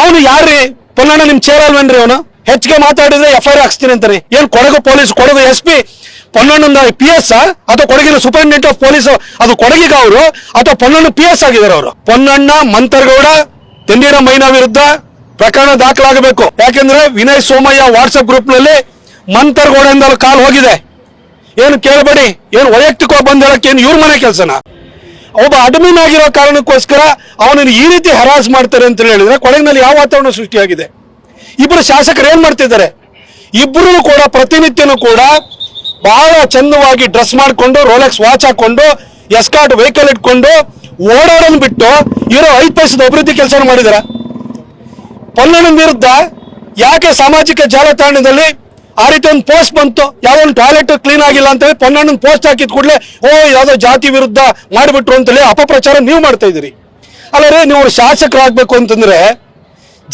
ಅವನು ಯಾರ್ರಿ? ಪೊನ್ನಣ್ಣ ನಿಮ್ ಚೇರಲ್ವೇನ್ರಿ ಅವನು? ಹೆಚ್ಚಿಗೆ ಮಾತಾಡಿದ್ರೆ ಎಫ್ ಐ ಆರ್ ಅಂತಾನೆ ಏನ್ Kodagu police, Kodagu S P ಪೊನ್ನಣ್ಣನ P S ಅಥವಾ ಕೊಡಗಿನ ಸೂಪರಿಂಟೆಂಡೆಂಟ್ ಆಫ್ ಪೊಲೀಸ್ ಅದು ಕೊಡಗಿಗ ಅವರು? ಅಥವಾ ಪೊನ್ನಣ್ಣ ಪಿ ಎಸ್ ಆಗಿದ್ದಾರೆ ಅವರು? ಪೊನ್ನಣ್ಣ, ಮಂತರ್ಗೌಡ, ತೆಂಡಿನ ಮೈನಾ ವಿರುದ್ಧ ಪ್ರಕರಣ ದಾಖಲಾಗಬೇಕು. ಯಾಕೆಂದ್ರೆ ವಿನಯ್ ಸೋಮಯ್ಯ ವಾಟ್ಸ್ಆಪ್ ಗ್ರೂಪ್ನಲ್ಲಿ ಮಂತರ್ಗೌಡದಿಂದ ಕಾಲ್ ಹೋಗಿದೆ. ಏನು ಕೇಳಬೇಡಿ. ಏನು ವೈಯಕ್ತಿಕವಾಗಿ ಹೇಳಕ್ಕೆ ಏನು ಇವ್ರ ಮನೆ ಕೆಲಸನ? ಒಬ್ಬ ಅಡ್ಮಿನ್ ಆಗಿರೋ ಕಾರಣಕ್ಕೋಸ್ಕರ ಅವನನ್ನು ಈ ರೀತಿ ಹರಾಸ್ ಮಾಡ್ತಾರೆ ಅಂತ ಹೇಳಿದ್ರೆ ಕೊಡಗಿನಲ್ಲಿ ಯಾವ ವಾತಾವರಣ ಸೃಷ್ಟಿಯಾಗಿದೆ? ಇಬ್ಬರು ಶಾಸಕರು ಏನ್ ಮಾಡ್ತಿದ್ದಾರೆ? ಇಬ್ಬರು ಕೂಡ ಪ್ರತಿನಿತ್ಯನೂ ಕೂಡ ಬಹಳ ಚಂದವಾಗಿ ಡ್ರೆಸ್ ಮಾಡಿಕೊಂಡು ರೋಲೆಕ್ಸ್ ವಾಚ್ ಹಾಕೊಂಡು ಎಸ್ಕಾಟ್ ವೆಹಿಕಲ್ ಇಟ್ಕೊಂಡು ಓಡಾಡೋದನ್ನು ಬಿಟ್ಟು ಇರೋ ಐದು ಪೈಸದ ಅಭಿವೃದ್ಧಿ ಕೆಲಸ ಮಾಡಿದಾರೆ? ಪಲ್ಲನ ವಿರುದ್ಧ ಯಾಕೆ ಸಾಮಾಜಿಕ ಜಾಲತಾಣದಲ್ಲಿ ಆ ರೀತಿ ಒಂದು ಪೋಸ್ಟ್ ಬಂತು. ಯಾವುದೋ ಟಾಯ್ಲೆಟ್ ಕ್ಲೀನ್ ಆಗಿಲ್ಲ ಅಂತ ಹೇಳಿ ಪೊನ್ನಣ್ಣನ ಪೋಸ್ಟ್ ಹಾಕಿದ ಕೂಡಲೇ, ಓ, ಯಾವುದೋ ಜಾತಿ ವಿರುದ್ಧ ಮಾಡಿಬಿಟ್ರು ಅಂತೇಳಿ ಅಪಪ್ರಚಾರ ನೀವು ಮಾಡ್ತಾ ಇದ್ದೀರಿ. ಅಲ್ಲರೇ ನೀವು ಶಾಸಕರಾಗಬೇಕು ಅಂತಂದ್ರೆ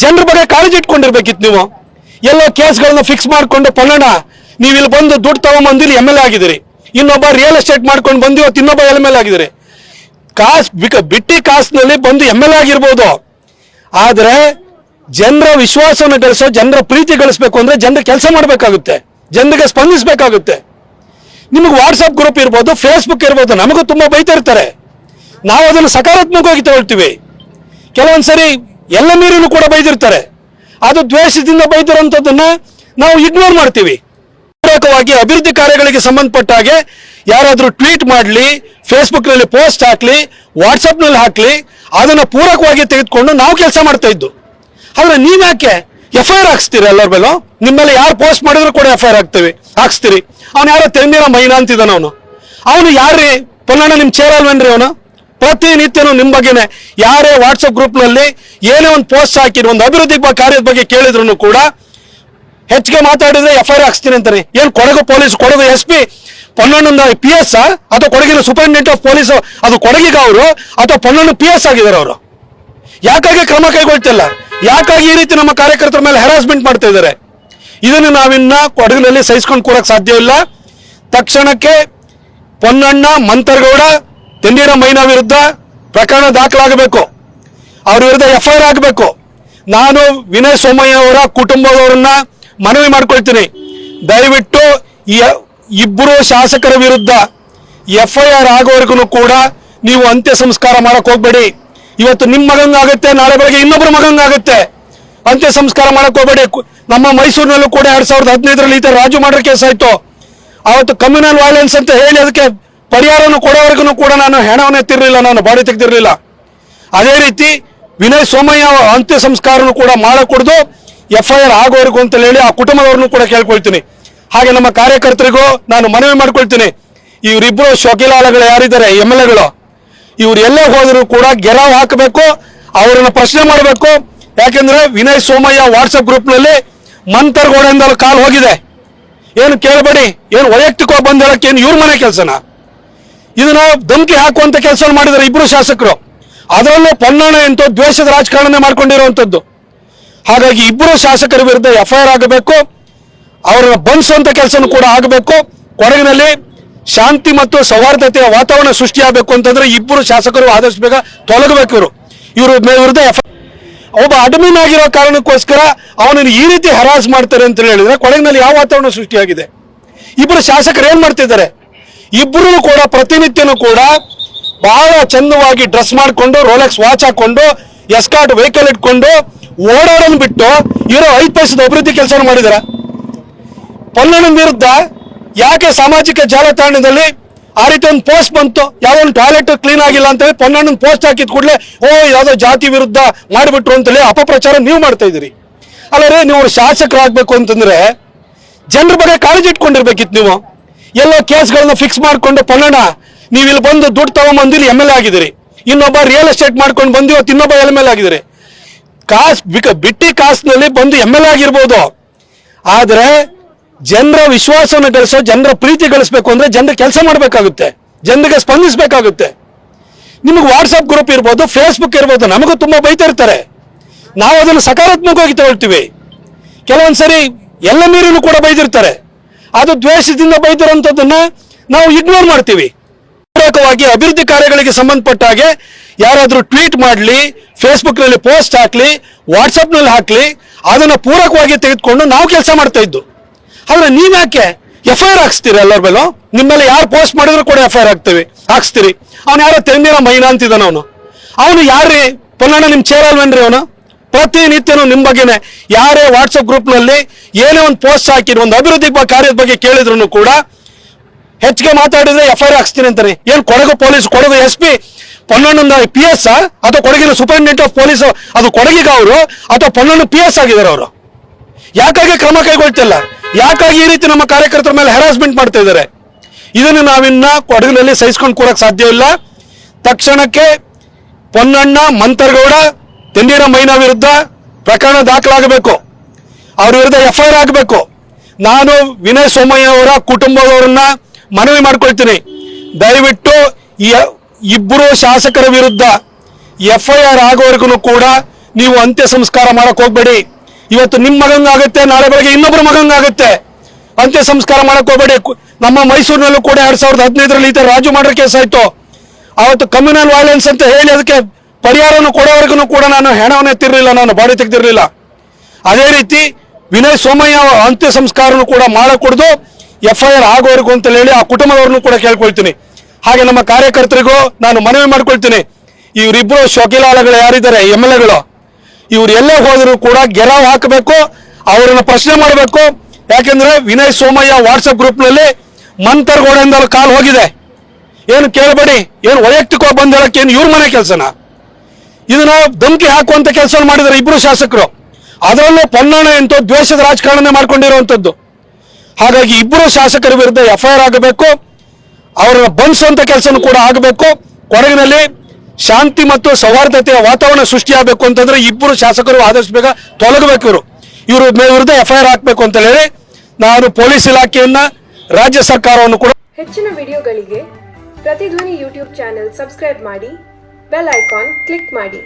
ಜನರ ಬಗ್ಗೆ ಕಾಳಜಿ ಇಟ್ಕೊಂಡಿರ್ಬೇಕಿತ್ತು ನೀವು. ಎಲ್ಲೋ ಕೇಸ್ಗಳನ್ನ ಫಿಕ್ಸ್ ಮಾಡ್ಕೊಂಡು, ಪೊನ್ನಣ್ಣ, ನೀವು ಇಲ್ಲಿ ಬಂದು ದುಡ್ಡು ತಗೊಂಬಂದು ಇಲ್ಲಿ ಎಂ ಎಲ್ ಎ ಆಗಿದ್ದೀರಿ. ಇನ್ನೊಬ್ಬ ರಿಯಲ್ ಎಸ್ಟೇಟ್ ಮಾಡ್ಕೊಂಡು ಬಂದು ಇವತ್ತು ಇನ್ನೊಬ್ಬ ಎಂ ಎಲ್ ಆಗಿದ್ದೀರಿ. ಕಾಸ್, ಬಿಟ್ಟಿ ಕಾಸ್ನಲ್ಲಿ ಬಂದು ಎಂ ಎಲ್ ಎ ಆಗಿರ್ಬೋದು. ಆದರೆ ಜನರ ವಿಶ್ವಾಸವನ್ನು ಗಳಿಸೋ, ಜನರ ಪ್ರೀತಿ ಗಳಿಸಬೇಕು ಅಂದ್ರೆ ಜನರ ಕೆಲಸ ಮಾಡಬೇಕಾಗುತ್ತೆ. ಜನರಿಗೆ ಸ್ಪಂದಿಸಬೇಕಾಗುತ್ತೆ. ನಿಮಗೆ ವಾಟ್ಸಪ್ ಗ್ರೂಪ್ ಇರ್ಬೋದು ಫೇಸ್ಬುಕ್ ಇರ್ಬೋದು, ನಮಗೂ ತುಂಬಾ ಬೈತಾ ಇರ್ತಾರೆ ನಾವು ಅದನ್ನು ಸಕಾರಾತ್ಮಕವಾಗಿ ತಗೊಳ್ತೀವಿ. ಕೆಲವೊಂದ್ಸರಿ ಎಲ್ಲ ನೀರನ್ನು ಕೂಡ ಬೈದಿರ್ತಾರೆ. ಅದು ದ್ವೇಷದಿಂದ ಬೈದಿರೋಂಥದ್ದನ್ನ ನಾವು ಇಗ್ನೋರ್ ಮಾಡ್ತೀವಿ. ಪೂರಕವಾಗಿ ಅಭಿವೃದ್ಧಿ ಕಾರ್ಯಗಳಿಗೆ ಸಂಬಂಧಪಟ್ಟ ಹಾಗೆ ಯಾರಾದರೂ ಟ್ವೀಟ್ ಮಾಡಲಿ ಫೇಸ್ಬುಕ್ನಲ್ಲಿ ಪೋಸ್ಟ್ ಹಾಕ್ಲಿ ವಾಟ್ಸಪ್ನಲ್ಲಿ ಹಾಕ್ಲಿ, ಅದನ್ನು ಪೂರಕವಾಗಿ ತೆಗೆದುಕೊಂಡು ನಾವು ಕೆಲಸ ಮಾಡ್ತಾ ಇದ್ದು. ಆದ್ರೆ ನೀವ್ಯಾಕೆ ಎಫ್ ಐ ಆರ್ ಹಾಕ್ಸ್ತೀರಿ ಎಲ್ಲರ ಮೇಲೆ? ನಿಮ್ಮಲ್ಲಿ ಮೇಲೆ ಯಾರು ಪೋಸ್ಟ್ ಮಾಡಿದ್ರು ಕೂಡ ಎಫ್ ಐ ಆರ್ ಹಾಕ್ತೀವಿ, ಹಾಕ್ಸ್ತೀರಿ. ಅವ್ನು ಯಾರೋ ತೆಂಗಿನ ಮೈನಾ ಅಂತಿದ್ದಾನ ಅವನು. ಅವನು ಯಾರ್ರಿ? ಪೊನ್ನಣ್ಣ, ನಿಮ್ ಚೇರಲ್ವೇನ್ರಿ ಅವನು? ಪ್ರತಿನಿತ್ಯನೂ ನಿಮ್ಮ ಬಗ್ಗೆನೆ ಯಾರೇ ವಾಟ್ಸಪ್ ಗ್ರೂಪ್ನಲ್ಲಿ ಏನೇ ಒಂದು ಪೋಸ್ಟ್ ಹಾಕಿದ್ರು ಒಂದು ಅಭಿವೃದ್ಧಿ ಕಾರ್ಯದ ಬಗ್ಗೆ ಕೇಳಿದ್ರು ಕೂಡ ಹೆಚ್ಚಿಗೆ ಮಾತಾಡಿದ್ರೆ ಎಫ್ ಐ ಆರ್ ಹಾಕ್ಸ್ತೀನಿ ಅಂತಾನೆ. ಏನ್ Kodagu police Kodagu S P ಪೊನ್ನಣ್ಣನ P S ಅಥವಾ ಕೊಡಗಿನ ಸೂಪರಿಂಟೆಂಡೆಂಟ್ ಆಫ್ ಪೊಲೀಸ್ ಅದು ಕೊಡಗಿಗ ಅವರು ಅಥವಾ ಪೊನ್ನಣ್ಣ ಪಿ ಎಸ್ ಆಗಿದ್ದಾರೆ ಅವರು? ಯಾಕಾಗಿ ಕ್ರಮ ಕೈಗೊಳ್ತಿಲ್ಲ? ಯಾಕಾಗಿ ಈ ರೀತಿ ನಮ್ಮ ಕಾರ್ಯಕರ್ತರ ಮೇಲೆ ಹೆರಾಸ್ಮೆಂಟ್ ಮಾಡ್ತಾ ಇದ್ದಾರೆ? ಇದನ್ನು ನಾವಿನ್ನ ಕೊಡಗಿನಲ್ಲಿ ಸಹಿಸ್ಕೊಂಡು ಕೂರಕ್ ಸಾಧ್ಯ ಇಲ್ಲ. ತಕ್ಷಣಕ್ಕೆ ಪೊನ್ನಣ್ಣ, ಮಂತರ್ಗೌಡ ತೆನ್ನೀರ ಮೈನಾ ವಿರುದ್ಧ ಪ್ರಕರಣ ದಾಖಲಾಗಬೇಕು. ಅವರ ವಿರುದ್ಧ ಎಫ್ ಐ ಆರ್ ಆಗಬೇಕು ನಾನು ವಿನಯ್ ಸೋಮಯ್ಯ ಅವರ ಕುಟುಂಬದವರನ್ನ ಮನವಿ ಮಾಡ್ಕೊಳ್ತೀನಿ. ದಯವಿಟ್ಟು ಇಬ್ಬರು ಶಾಸಕರ ವಿರುದ್ಧ ಎಫ್ ಐ ಆರ್ ಆಗೋವರೆಗೂ ಕೂಡ ನೀವು ಅಂತ್ಯ ಸಂಸ್ಕಾರ ಮಾಡಕ್ ಹೋಗ್ಬೇಡಿ. ಇವತ್ತು ನಿಮ್ಮ ಮಗಂಗಾಗುತ್ತೆ ನಾಳೆ ಬೆಳಗ್ಗೆ ಇನ್ನೊಬ್ಬರ ಮಗಂಗಾಗುತ್ತೆ ಅಂತ್ಯ ಸಂಸ್ಕಾರ ಮಾಡಕ್ ಹೋಗ್ಬೇಡಿ. ನಮ್ಮ ಮೈಸೂರಿನಲ್ಲೂ ಕೂಡ ಎರಡ್ ಸಾವಿರದ ಹದಿನೈದರಲ್ಲಿ ಈ ತರ ರಾಜು ಮಾಡ್ರ ಕೇಸ್ ಆಯ್ತು. ಅವತ್ತು ಕಮ್ಯುನಲ್ ವೈಲೆನ್ಸ್ ಅಂತ ಹೇಳಿ ಅದಕ್ಕೆ ಪರಿಹಾರವನ್ನು ಕೊಡೋವರೆಗೂ ಕೂಡ ನಾನು ಹೆಣವನ್ನು ಎತ್ತಿರಲಿಲ್ಲ, ನಾನು ಬಾಡಿ ತೆಗೆದಿರಲಿಲ್ಲ. ಅದೇ ರೀತಿ ವಿನಯ್ ಸೋಮಯ್ಯ ಅಂತ್ಯ ಸಂಸ್ಕಾರನು ಕೂಡ ಮಾಡಕೂಡ್ದು ಎಫ್ ಐ ಆರ್ ಆಗೋವರೆಗೂ ಅಂತ ಹೇಳಿ ಆ ಕುಟುಂಬದವ್ರನ್ನು ಕೂಡ ಕೇಳ್ಕೊಳ್ತೀನಿ. ಹಾಗೆ ನಮ್ಮ ಕಾರ್ಯಕರ್ತರಿಗೂ ನಾನು ಮನವಿ ಮಾಡ್ಕೊಳ್ತೀನಿ. ಇವರಿಬ್ಬರು ಶೋಕಿಲಾಲಗಳು ಯಾರಿದ್ದಾರೆ? ಎಂ ಎಲ್ ಎಗಳು. ಇವ್ರು ಎಲ್ಲೇ ಹೋದರೂ ಕೂಡ ಗೆರಾವ್ ಹಾಕಬೇಕು, ಅವರನ್ನು ಪ್ರಶ್ನೆ ಮಾಡಬೇಕು. ಯಾಕೆಂದ್ರೆ ವಿನಯ್ ಸೋಮಯ್ಯ ವಾಟ್ಸಪ್ ಗ್ರೂಪ್ನಲ್ಲಿ ಮಂತರ್ಗೌಡದಿಂದ ಕಾಲ್ ಹೋಗಿದೆ. ಏನು ಕೇಳಬೇಡಿ, ಏನು ವೈಯಕ್ತಿಕವಾಗಿ ಹೇಳಕ್ಕೆ ಏನು ಇವ್ರ ಮನೆ ಕೆಲಸನ? ಇದನ್ನ ಧಮಕಿ ಹಾಕುವಂತ ಕೆಲಸ ಮಾಡಿದ್ದಾರೆ ಇಬ್ರು ಶಾಸಕರು. ಅದರಲ್ಲೂ ಪೊನ್ನಾಣ ಎಂತ ದ್ವೇಷದ ರಾಜಕಾರಣನೇ ಮಾಡ್ಕೊಂಡಿರುವಂತದ್ದು. ಹಾಗಾಗಿ ಇಬ್ಬರು ಶಾಸಕರ ವಿರುದ್ಧ ಎಫ್ ಐ ಆರ್ ಆಗಬೇಕು ಅವರನ್ನು ಬಂಧಿಸುವಂತ ಕೆಲಸನೂ ಕೂಡ ಆಗಬೇಕು. ಕೊಡಗಿನಲ್ಲಿ ಶಾಂತಿ ಮತ್ತು ಸೌಹಾರ್ದತೆಯ ವಾತಾವರಣ ಸೃಷ್ಟಿಯಾಗಬೇಕು ಅಂತಂದ್ರೆ ಇಬ್ಬರು ಶಾಸಕರು ಆದಷ್ಟು ಬೇಗ ತೊಲಗಬೇಕು ಇವರು. ಇವರು ವಿರುದ್ಧ ಎಫ್ ಒಬ್ಬ ಅಡ್ಮಿನ್ ಆಗಿರೋ ಕಾರಣಕ್ಕೋಸ್ಕರ ಅವನನ್ನು ಈ ರೀತಿ ಹರಾಸ್ ಮಾಡ್ತಾರೆ ಅಂತ ಹೇಳಿದ್ರೆ ಕೊಡಗಿನಲ್ಲಿ ಯಾವ ವಾತಾವರಣ ಸೃಷ್ಟಿಯಾಗಿದೆ? ಇಬ್ಬರು ಶಾಸಕರು ಏನ್ ಮಾಡ್ತಿದ್ದಾರೆ? ಇಬ್ಬರು ಕೂಡ ಪ್ರತಿನಿತ್ಯನೂ ಕೂಡ ಬಹಳ ಚಂದವಾಗಿ ಡ್ರೆಸ್ ಮಾಡಿಕೊಂಡು, ರೋಲೆಕ್ಸ್ ವಾಚ್ ಹಾಕೊಂಡು ಎಸ್ಕಾಟ್ ವೆಹಿಕಲ್ ಇಟ್ಕೊಂಡು ಓಡಾಡೋದು ಬಿಟ್ಟು ಇರೋ ಐದು ಪೈಸದ ಅಭಿವೃದ್ಧಿ ಕೆಲಸ ಮಾಡಿದಾರೆ. ಪೊನ್ನಣ್ಣನ ವಿರುದ್ಧ ಯಾಕೆ ಸಾಮಾಜಿಕ ಜಾಲತಾಣದಲ್ಲಿ ಆ ರೀತಿ ಒಂದು ಪೋಸ್ಟ್ ಬಂತು? ಯಾವೊಂದು ಟಾಯ್ಲೆಟ್ ಕ್ಲೀನ್ ಆಗಿಲ್ಲ ಅಂತ ಹೇಳಿ ಪೊನ್ನಣ್ಣನ ಪೋಸ್ಟ್ ಹಾಕಿದ ಕೂಡಲೇ, ಓ, ಯಾವುದೋ ಜಾತಿ ವಿರುದ್ಧ ಮಾಡಿಬಿಟ್ರು ಅಂತೇಳಿ ಅಪಪ್ರಚಾರ ನೀವು ಮಾಡ್ತಾ ಇದ್ದೀರಿ. ಅಲ್ಲರೇ ನೀವು ಶಾಸಕರಾಗಬೇಕು ಅಂತಂದ್ರೆ ಜನರ ಬಗ್ಗೆ ಕಾಳಜಿ ಇಟ್ಕೊಂಡಿರ್ಬೇಕಿತ್ತು ನೀವು. ಎಲ್ಲ ಕೇಸ್ಗಳನ್ನ ಫಿಕ್ಸ್ ಮಾಡ್ಕೊಂಡು, ಪೊನ್ನಣ್ಣ, ನೀವು ಇಲ್ಲಿ ಬಂದು ದುಡ್ಡು ತಗೊಂಡ್ಬಂದು ಇಲ್ಲಿ ಎಂ ಎಲ್ ಎ ಆಗಿದ್ದೀರಿ. ಇನ್ನೊಬ್ಬ ರಿಯಲ್ ಎಸ್ಟೇಟ್ ಮಾಡ್ಕೊಂಡು ಬಂದು ಇವತ್ತು ಇನ್ನೊಬ್ಬ ಎಂ ಎಲ್ ಆಗಿದ್ದೀರಿ. ಕಾಸ್ ಬಿಟ್ಟಿ ಕಾಸ್ನಲ್ಲಿ ಬಂದು ಎಂ ಎಲ್ ಎ ಆಗಿರ್ಬೋದು. ಆದರೆ ಜನರ ವಿಶ್ವಾಸವನ್ನು ಗಳಿಸೋ, ಜನರ ಪ್ರೀತಿ ಗಳಿಸಬೇಕು ಅಂದ್ರೆ ಜನರ ಕೆಲಸ ಮಾಡಬೇಕಾಗುತ್ತೆ. ಜನರಿಗೆ ಸ್ಪಂದಿಸಬೇಕಾಗುತ್ತೆ. ನಿಮಗೆ ವಾಟ್ಸಪ್ ಗ್ರೂಪ್ ಇರ್ಬೋದು ಫೇಸ್ಬುಕ್ ಇರ್ಬೋದು, ನಮಗೂ ತುಂಬಾ ಬೈತಿರ್ತಾರೆ ನಾವು ಅದನ್ನು ಸಕಾರಾತ್ಮಕವಾಗಿ ತಗೊಳ್ತೀವಿ. ಕೆಲವೊಂದ್ಸರಿ ಎಲ್ಲ ಮೀರಿನೂ ಕೂಡ ಬೈದಿರ್ತಾರೆ. ಅದು ದ್ವೇಷದಿಂದ ಬೈದಿರೋಂಥದ್ದನ್ನು ನಾವು ಇಗ್ನೋರ್ ಮಾಡ್ತೀವಿ. ಪೂರಕವಾಗಿ ಅಭಿವೃದ್ಧಿ ಕಾರ್ಯಗಳಿಗೆ ಸಂಬಂಧಪಟ್ಟ ಹಾಗೆ ಯಾರಾದರೂ ಟ್ವೀಟ್ ಮಾಡಲಿ ಫೇಸ್ಬುಕ್ನಲ್ಲಿ ಪೋಸ್ಟ್ ಹಾಕ್ಲಿ ವಾಟ್ಸಪ್ನಲ್ಲಿ ಹಾಕ್ಲಿ, ಅದನ್ನು ಪೂರಕವಾಗಿ ತೆಗೆದುಕೊಂಡು ನಾವು ಕೆಲಸ ಮಾಡ್ತಾ ಇದ್ದು. ಆದ್ರೆ ನೀವ್ಯಾಕೆ ಎಫ್ ಐ ಆರ್ ಹಾಕ್ಸ್ತೀರಿ ಎಲ್ಲರ ಮೇಲೂ ಮೇಲೆ ಯಾರು ಪೋಸ್ಟ್ ಮಾಡಿದ್ರು ಕೂಡ ಎಫ್ ಐ ಆರ್ ಹಾಕ್ತೀವಿ, ಹಾಕ್ಸ್ತೀರಿ. ಅವ್ನು ಯಾರೋ ತೆಂದಿನ ಮೈನಾ ಅಂತಿದ್ದಾನ ಅವನು. ಅವನು ಯಾರ್ರಿ? ಪೊಲ್ಲಣ್ಣ ನಿಮ್ ಚೇರಲ್ವೇನ್ರಿ ಅವನು. ಪ್ರತಿನಿತ್ಯನೂ ನಿಮ್ ಬಗ್ಗೆನೆ ಯಾರೇ ವಾಟ್ಸಪ್ ಗ್ರೂಪ್ನಲ್ಲಿ ಏನೇ ಒಂದು ಪೋಸ್ಟ್ ಹಾಕಿ ಒಂದು ಅಭಿವೃದ್ಧಿ ಕಾರ್ಯದ ಬಗ್ಗೆ ಕೇಳಿದ್ರು ಕೂಡ ಹೆಚ್ಚಿಗೆ ಮಾತಾಡಿದ್ರೆ ಎಫ್ ಐ ಆರ್ ಹಾಕ್ಸ್ತೀನಿ ಅಂತಾನೆ. ಏನ್ Kodagu police, Kodagu S P, ಪೊನ್ನಣ್ಣನ P S ಅಥವಾ ಕೊಡಗಿನ ಸೂಪರಿಂಟೆಂಡೆಂಟ್ ಆಫ್ ಪೊಲೀಸ್ ಅದು ಕೊಡಗಿಗ ಅವರು ಅಥವಾ ಪೊನ್ನಣ್ಣ ಪಿ ಎಸ್ ಆಗಿದ್ದಾರೆ ಅವರು. ಯಾಕಾಗಿ ಕ್ರಮ ಕೈಗೊಳ್ತಿಲ್ಲ? ಯಾಕಾಗಿ ಈ ರೀತಿ ನಮ್ಮ ಕಾರ್ಯಕರ್ತರ ಮೇಲೆ ಹೆರಾಸ್ಮೆಂಟ್ ಮಾಡ್ತಾ ಇದ್ದಾರೆ? ಇದನ್ನು ನಾವಿನ್ನ ಕೊಡಗಿನಲ್ಲಿ ಸಹಿಸ್ಕೊಂಡು ಕೂರಕ್ ಸಾಧ್ಯ ಇಲ್ಲ. ತಕ್ಷಣಕ್ಕೆ ಪೊನ್ನಣ್ಣ, ಮಂತರ್ಗೌಡ, ತೆಂಡಿನ ಮೈನಾ ವಿರುದ್ಧ ಪ್ರಕರಣ ದಾಖಲಾಗಬೇಕು. ಅವ್ರ ವಿರುದ್ಧ ಎಫ್ ಐ ಆರ್ ಆಗಬೇಕು ನಾನು ವಿನಯ್ ಸೋಮಯ್ಯ ಅವರ ಕುಟುಂಬದವರನ್ನ ಮನವಿ ಮಾಡ್ಕೊಳ್ತೀನಿ. ದಯವಿಟ್ಟು ಈ ಇಬ್ಬರು ಶಾಸಕರ ವಿರುದ್ಧ ಎಫ್ ಐ ಆಗೋವರೆಗೂ ಕೂಡ ನೀವು ಅಂತ್ಯ ಸಂಸ್ಕಾರ ಮಾಡಕ್ಕೆ ಹೋಗ್ಬೇಡಿ. ಇವತ್ತು ನಿಮ್ಮ ಮಗಂಗಾಗುತ್ತೆ ನಾಳೆ ಬೆಳಗ್ಗೆ ಇನ್ನೊಬ್ಬರ ಮಗಂಗಾಗುತ್ತೆ ಅಂತ್ಯ ಸಂಸ್ಕಾರ ಮಾಡಕ್ ಹೋಗ್ಬೇಡಿ. ನಮ್ಮ ಮೈಸೂರಿನಲ್ಲೂ ಕೂಡ ಎರಡ್ ಸಾವಿರದ ಹದಿನೈದರಲ್ಲಿ ಈ ತರ ರಾಜು ಮಾಡ್ರ ಕೇಸ್ ಆಯ್ತು. ಅವತ್ತು ಕಮ್ಯುನಲ್ ವೈಲೆನ್ಸ್ ಅಂತ ಹೇಳಿ ಅದಕ್ಕೆ ಪರಿಹಾರವನ್ನು ಕೊಡೋವರೆಗೂ ಕೂಡ ನಾನು ಹೆಣವನ್ನು ಎತ್ತಿರಲಿಲ್ಲ, ನಾನು ಬಾಡಿ ತೆಗೆದಿರಲಿಲ್ಲ. ಅದೇ ರೀತಿ ವಿನಯ್ ಸೋಮಯ್ಯ ಅಂತ್ಯ ಸಂಸ್ಕಾರನು ಕೂಡ ಮಾಡಕೂಡ್ದು ಎಫ್ ಐ ಆರ್ ಆಗೋವರೆಗೂ ಅಂತ ಹೇಳಿ ಆ ಕುಟುಂಬದವ್ರನ್ನು ಕೂಡ ಕೇಳ್ಕೊಳ್ತೀನಿ. ಹಾಗೆ ನಮ್ಮ ಕಾರ್ಯಕರ್ತರಿಗೂ ನಾನು ಮನವಿ ಮಾಡ್ಕೊಳ್ತೀನಿ. ಇವರಿಬ್ಬರು ಶೋಕಿಲಾಲಗಳು ಯಾರಿದ್ದಾರೆ? ಎಂ ಎಲ್ ಎಗಳು. ಇವ್ರು ಎಲ್ಲೇ ಹೋದರೂ ಕೂಡ ಗೆರಾವ್ ಹಾಕಬೇಕು, ಅವರನ್ನು ಪ್ರಶ್ನೆ ಮಾಡಬೇಕು. ಯಾಕೆಂದ್ರೆ ವಿನಯ್ ಸೋಮಯ್ಯ ವಾಟ್ಸಪ್ ಗ್ರೂಪ್ನಲ್ಲಿ ಮಂತರ್ಗೋಡೆಯಿಂದ ಕಾಲ್ ಹೋಗಿದೆ. ಏನು ಕೇಳಬೇಡಿ, ಏನು ವೈಯಕ್ತಿಕವಾಗಿ ಹೇಳಕ್ಕೆ ಏನು ಇವ್ರ ಮನೆ ಕೆಲಸನ? ಇದನ್ನ ಧಮಕಿ ಹಾಕುವಂತ ಕೆಲಸ ಮಾಡಿದ್ದಾರೆ ಇಬ್ರು ಶಾಸಕರು. ಅದರಲ್ಲೂ ಪೊನ್ನಣ ಎಂತೂ ದ್ವೇಷದ ರಾಜಕಾರಣ ಮಾಡ್ಕೊಂಡಿರುವಂತದ್ದು. ಹಾಗಾಗಿ ಇಬ್ಬರು ಶಾಸಕರ ವಿರುದ್ಧ ಎಫ್ ಐ ಆರ್ ಆಗಬೇಕು, ಅವರನ್ನ ಬಂಧಿಸುವಂತ ಕೆಲಸನೂ ಕೂಡ ಆಗಬೇಕು. ಕೊಡಗಿನಲ್ಲಿ ಶಾಂತಿ ಮತ್ತು ಸೌಹಾರ್ದತೆಯ ವಾತಾವರಣ ಸೃಷ್ಟಿಯಾಗಬೇಕು ಅಂತಂದ್ರೆ ಇಬ್ಬರು ಶಾಸಕರು ಆದಷ್ಟು ಬೇಗ ತೊಲಗಬೇಕು ಇವರು. ಇವರು ವಿರುದ್ಧ ಎಫ್ಐಆರ್ ಹಾಕಬೇಕು ಅಂತ ಹೇಳಿ ನಾನು ಪೊಲೀಸ್ ಇಲಾಖೆಯನ್ನ ರಾಜ್ಯ ಸರ್ಕಾರವನ್ನು ಕೂಡ ಹೆಚ್ಚಿನ ವಿಡಿಯೋಗಳಿಗೆ ಪ್ರತಿಧ್ವನಿ ಯೂಟ್ಯೂಬ್ ಚಾನೆಲ್ ಸಬ್ಸ್ಕ್ರೈಬ್ ಮಾಡಿ ಬೆಲ್ ಐಕಾನ್ ಕ್ಲಿಕ್ ಮಾಡಿ.